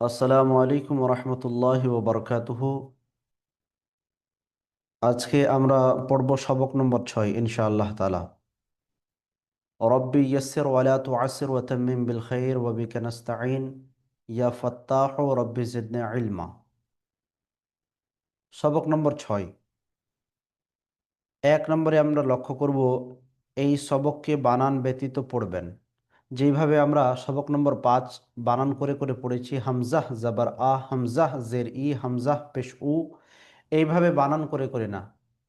আসসালামু আলাইকুম রহমতুল্লাহ ওবরকাতুহ। আজকে আমরা পড়ব সবক নম্বর ছয়, ইনশাআল্লাহ তালা রব্বি ইয়াসির ওয়ালা তুআসির ওয়া তাম্মিম বিল খাইর ওয়া বিকা নাস্তাঈন। ইয়া ফাত্তাহু রব্বি জিদনি ইলমা। সবক নম্বর ছয়। এক নম্বরে আমরা লক্ষ্য করব, এই সবককে বানান ব্যতীত পড়বেন। যেইভাবে আমরা সবক নম্বর পাঁচ বানান করে করে পড়েছি হামজাহ জাবার আ হামজাহ জের ই হামজাহ পেশ উ, এইভাবে বানান করে করে না,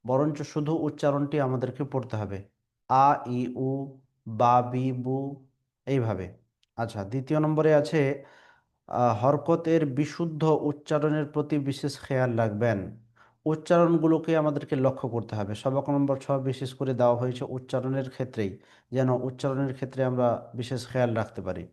বরঞ্চ শুধু উচ্চারণটি আমাদেরকে পড়তে হবে। আ, ই, উ, বা, বি, বু, এইভাবে। আচ্ছা দ্বিতীয় নম্বরে আছে হরকতের বিশুদ্ধ উচ্চারণের প্রতি বিশেষ খেয়াল রাখবেন। উচ্চারণগুলোকে আমাদেরকে লক্ষ্য করতে হবে। সবক নম্বর ছ বিশেষ করে দেওয়া হয়েছে উচ্চারণের ক্ষেত্রেই, যেন উচ্চারণের ক্ষেত্রে আমরা বিশেষ খেয়াল রাখতে পারি।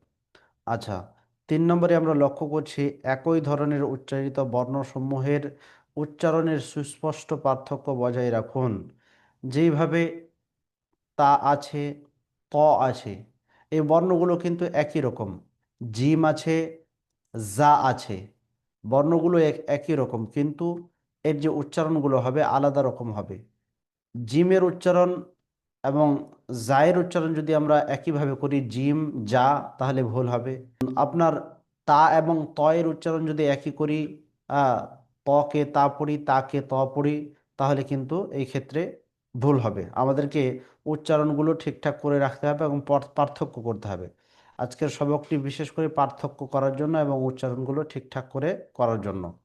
আচ্ছা তিন নম্বরে আমরা লক্ষ্য করছি একই ধরনের উচ্চারিত বর্ণসমূহের উচ্চারণের সুস্পষ্ট পার্থক্য বজায় রাখুন। যেইভাবে তা আছে ত আছে, এই বর্ণগুলো কিন্তু একই রকম। জিম আছে, যা আছে, বর্ণগুলো এক- একই রকম। কিন্তু এর যে উচ্চারণগুলো হবে আলাদা রকম হবে। জিমের উচ্চারণ এবং জায়ের উচ্চারণ যদি আমরা একইভাবে করি, জিম, যা, তাহলে ভুল হবে। আপনার তা এবং তয়ের উচ্চারণ যদি একই করি তকে তা পড়ি, তাকে ত পড়ি, তাহলে কিন্তু এই ক্ষেত্রে ভুল হবে। আমাদেরকে উচ্চারণগুলো ঠিকঠাক করে রাখতে হবে এবং পর- পার্থক্য করতে হবে। আজকের সবকটি বিশেষ করে পার্থক্য করার জন্য এবং উচ্চারণগুলো ঠিকঠাক করে করার জন্য।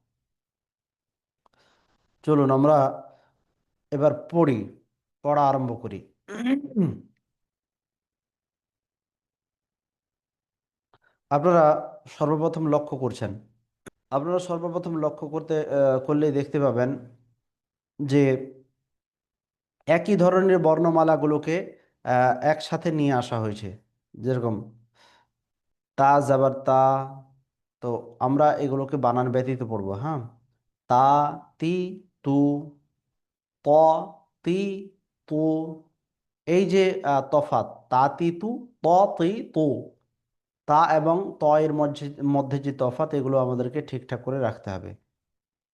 চলুন আমরা এবার পড়ি, পড়া আরম্ভ করি। আপনারা সর্বপ্রথম লক্ষ্য করছেন। আপনারা সর্বপ্রথম লক্ষ্য করতে করলেই দেখতে পাবেন যে একই ধরনের বর্ণমালাগুলোকে একসাথে নিয়ে আসা হয়েছে। যেরকম তা যাবার তা, তো আমরা এগুলোকে বানান ব্যতীত পড়ব হ্যাঁ? তা, তি তু, ত, তি, তু, এই যে তফাৎ, তা, তি, তু, ত, তি, তু, তা এবং ত এর মধ্যে মধ্যে যে তফাৎ, এগুলো আমাদেরকে ঠিকঠাক করে রাখতে হবে।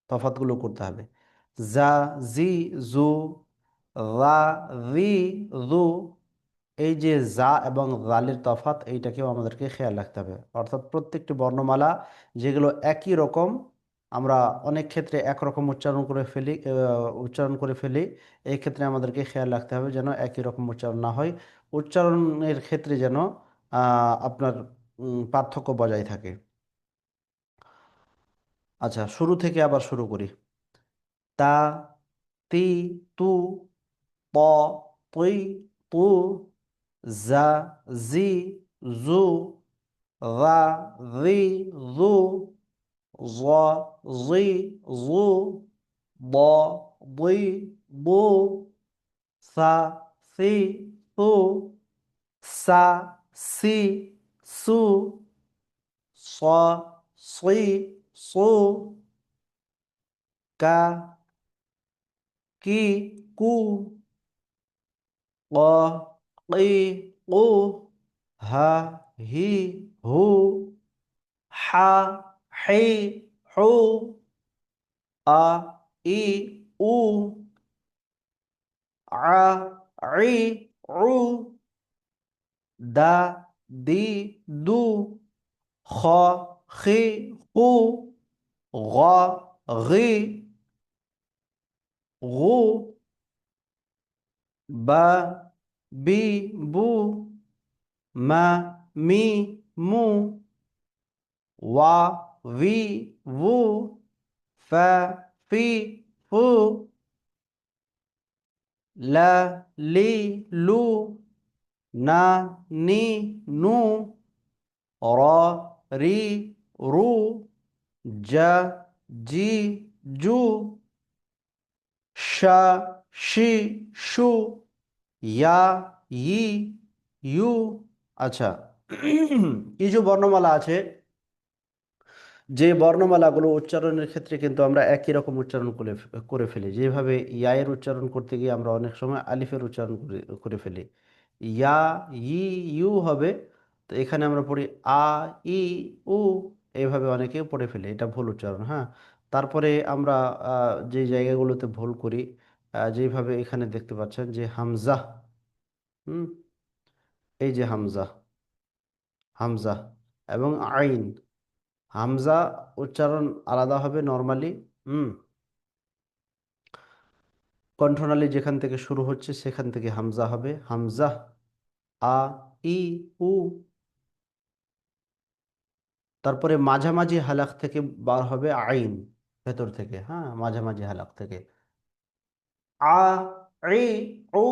তফাতগুলো করতে হবে। জা জি, জু, রা, রি, রু, এই যে জা এবং জালের তফাৎ, এইটাকেও আমাদেরকে খেয়াল রাখতে হবে। অর্থাৎ প্রত্যেকটি বর্ণমালা যেগুলো একই রকম আমরা অনেক ক্ষেত্রে একরকম উচ্চারণ করে ফেলি উচ্চারণ করে ফেলি। এই ক্ষেত্রে আমাদেরকে খেয়াল রাখতে হবে যেন একই রকম উচ্চারণ না হয়। উচ্চারণের ক্ষেত্রে যেন আপনার পার্থক্য বজায় থাকে। আচ্ছা শুরু থেকে আবার শুরু করি। তা, তি, তু, প তুই তু জা জি, জু, রা, রি রু জ জি জু ব বই বু সা সি সু সা সি সু স সি সু কা কি কু ক কি কু হা হি হু হা হি, হু, আ, ই, উ, আ, ই, উ, দা, দি, দু, খ, খি খু গ ঘি غو বা, বি, বু, মা, মি, মু ওয়া ভি ভু ফা ফি ফু লা লি লু না নি নু র রি রু যা জি জু শা she shoe yeah E you আচ্ছা কিছু বর্ণমালা আছে যে বর্ণমালাগুলো উচ্চারণের ক্ষেত্রে কিন্তু আমরা একই রকম উচ্চারণ করে করে ফেলি। যেভাবে ইয়ায়ের উচ্চারণ করতে গিয়ে আমরা অনেক সময় আলিফের উচ্চারণ করে করে ফেলি। ইয়া ই ইউ হবে তো এখানে আমরা পড়ি আ ই উ এইভাবে অনেকে পড়ে ফেলে। এটা ভুল উচ্চারণ হ্যাঁ? তারপরে আমরা যে জায়গাগুলোতে ভুল করি আহ, যেইভাবে এখানে দেখতে পাচ্ছেন যে হামজা হুম? এই যে হামজা হামজা এবং আইন। হামজা উচ্চারণ আলাদা হবে নর্মালি হুম। কণ্ঠনালী যেখান থেকে শুরু হচ্ছে সেখান থেকে হামজা হবে। হামজা, আ, ই, উ। তারপরে মাঝামাঝি হালাক থেকে বার হবে আইন, ভেতর থেকে হ্যাঁ মাঝামাঝি হালাক থেকে। আ, ই, উ,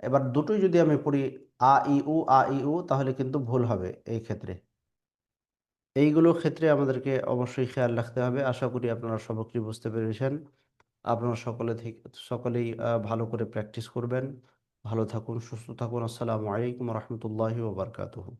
এবার দুটোই যদি আমি পড়ি, আ, ই, উ, আ, ই, উ, তাহলে কিন্তু ভুল হবে এই ক্ষেত্রে। এইগুলো ক্ষেত্রে আমাদেরকে অবশ্যই খেয়াল রাখতে হবে। আশা করি আপনারা সবকটি বুঝতে পেরেছেন। আপনারা সকলে থেকে, সকলেই ভালো করে প্র্যাকটিস করবেন। ভালো থাকুন, সুস্থ থাকুন। আসসালামু আলাইকুম রহমতুল্লাহি ওবরকাতুহু